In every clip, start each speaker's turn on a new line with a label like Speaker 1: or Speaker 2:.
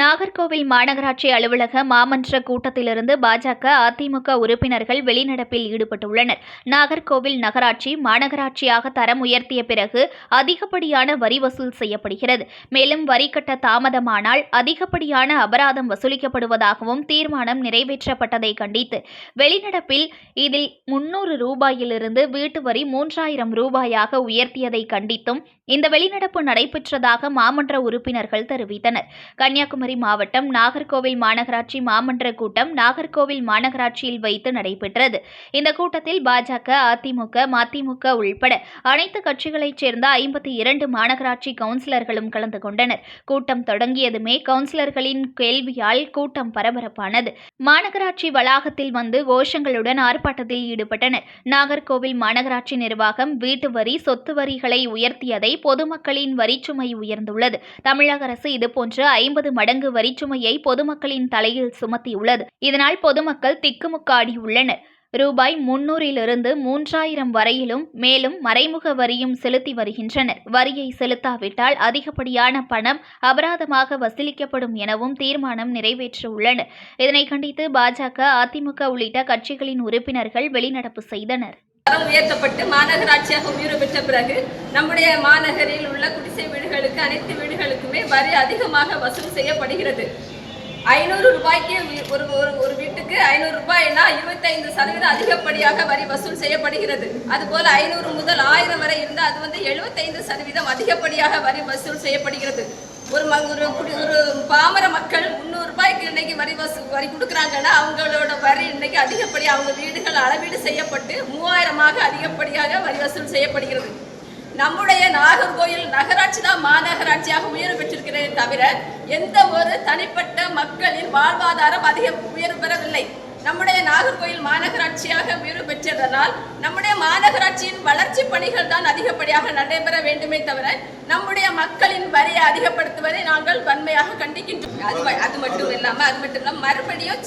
Speaker 1: நாகர்கோவில் மாநகராட்சி அலுவலக மாமன்ற கூட்டத்திலிருந்து பாஜக அதிமுக உறுப்பினர்கள் வெளிநடப்பில் ஈடுபட்டுள்ளனர். நாகர்கோவில் நகராட்சி மாநகராட்சியாக தரம் உயர்த்திய பிறகு அதிகப்படியான வரி வசூல் செய்யப்படுகிறது. மேலும் வரி கட்ட தாமதமானால் அதிகப்படியான அபராதம் வசூலிக்கப்படுவதாகவும் தீர்மானம் நிறைவேற்றப்பட்டதை கண்டித்து வெளிநடப்பில் இதில் முன்னூறு ரூபாயிலிருந்து வீட்டு வரி மூன்றாயிரம் ரூபாயாக உயர்த்தியதை கண்டித்தும் இந்த வெளிநடப்பு நடைபெற்றதாக மாமன்ற உறுப்பினர்கள் தெரிவித்தனர். கன்னியாகுமரி கன்னியாகுமரி மாவட்டம் நாகர்கோவில் மாநகராட்சி மாமன்ற கூட்டம் நாகர்கோவில் மாநகராட்சியில் வைத்து நடைபெற்றது. இந்த கூட்டத்தில் பாஜக அதிமுக மதிமுக உள்பட அனைத்து கட்சிகளைச் சேர்ந்த ஐம்பத்தி இரண்டு மாநகராட்சி கவுன்சிலர்களும் கலந்து கொண்டனர். கூட்டம் தொடங்கியதுமே கவுன்சிலர்களின் கேள்வியால் கூட்டம் பரபரப்பானது. மாநகராட்சி வளாகத்தில் வந்து கோஷங்களுடன் ஆர்ப்பாட்டத்தில் ஈடுபட்டனர். நாகர்கோவில் மாநகராட்சி நிர்வாகம் வீட்டு வரி சொத்து வரிகளை உயர்த்தியதை பொதுமக்களின் வரிச்சுமை உயர்ந்துள்ளது. தமிழக அரசு இதுபோன்று ஐம்பது மடங்கு வரிச்சுமையை பொதுமக்களின் தலையில் சுமத்தியுள்ளது. இதனால் பொதுமக்கள் திக்குமுக்காடியுள்ளனர் ரூபாய் முன்னூறிலிருந்து மூன்றாயிரம் வரையிலும் மேலும் மறைமுக வரியும் செலுத்தி வருகின்றனர். வரியை செலுத்தாவிட்டால் அதிகப்படியான பணம் அபராதமாக வசூலிக்கப்படும் எனவும் தீர்மானம் நிறைவேற்றியுள்ளனர். இதனை கண்டித்து பாஜக அதிமுக உள்ளிட்ட கட்சிகளின் உறுப்பினர்கள் வெளிநடப்பு செய்தனர்.
Speaker 2: தரம் உயர்த்தப்பட்டு மாநகராட்சியாக உயர்வு பெற்ற பிறகு நம்முடைய மாநகரில் உள்ள குடிசை வீடுகளுக்கு அனைத்து வீடுகளுக்குமே வரி அதிகமாக வசூல் செய்யப்படுகிறது. ஐநூறு ரூபாய்க்கு ஒரு ஒரு ஒரு வீட்டுக்கு ஐநூறு ரூபாய்னா இருபத்தைந்து சதவீதம் அதிகப்படியாக வரி வசூல் செய்யப்படுகிறது. அதுபோல ஐநூறு முதல் ஆயிரம் வரை இருந்தால் அது வந்து எழுபத்தைந்து சதவீதம் அதிகப்படியாக வரி வசூல் செய்யப்படுகிறது. ஒரு ஒரு குடி- ஒரு பாமர மக்கள் முந்நூறு ரூபாய்க்கு இன்னைக்கு வரி வசூ வரி கொடுக்குறாங்கன்னா அவங்களோட வரி இன்னைக்கு அதிகப்படியாக அவங்க வீடுகள் அளவீடு செய்யப்பட்டு மூவாயிரமாக அதிகப்படியாக வரி வசூல் செய்யப்படுகிறது. நம்முடைய நாகர்கோயில் நகராட்சி தான் மாநகராட்சியாக உயர்வு பெற்றிருக்கிறதே தவிர எந்த ஒரு தனிப்பட்ட மக்களின் வாழ்வாதாரம் அதிக உயர்வு பெறவில்லை. நம்முடைய நாகர்கோயில் மாநகராட்சியாக உயர்வு பெற்றதனால் நம்முடைய மாநகராட்சியின் வளர்ச்சி பணிகள் தான் அதிகப்படியாக நடைபெற வேண்டுமே தவிர நம்முடைய மக்களின் வரியை அதிகப்படுத்துவதை நாங்கள் வன்மையாக கண்டிக்கின்றோம். அது அது மட்டும் இல்லாமல் அது மட்டும் இல்லாமல் மறுபடியும்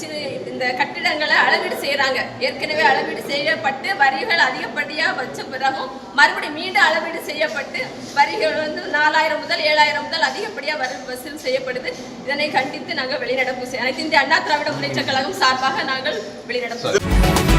Speaker 2: இந்த கட்டிடங்களை அளவீடு செய்கிறாங்க ஏற்கனவே அளவீடு செய்யப்பட்டு வரிகள் அதிகப்படியாக வச்ச பிறகும் மறுபடியும் மீண்டும் அளவீடு செய்யப்பட்டு வரிகள் வந்து நாலாயிரம் முதல் ஏழாயிரம் முதல் அதிகப்படியாக வரி வசூல் செய்யப்படுது. இதனை கண்டித்து நாங்கள் வெளிநடப்பு செய்- அனைத்து இந்திய அண்ணா திராவிட முன்னேற்ற கழகம் சார்பாக நாங்கள் നടക്കും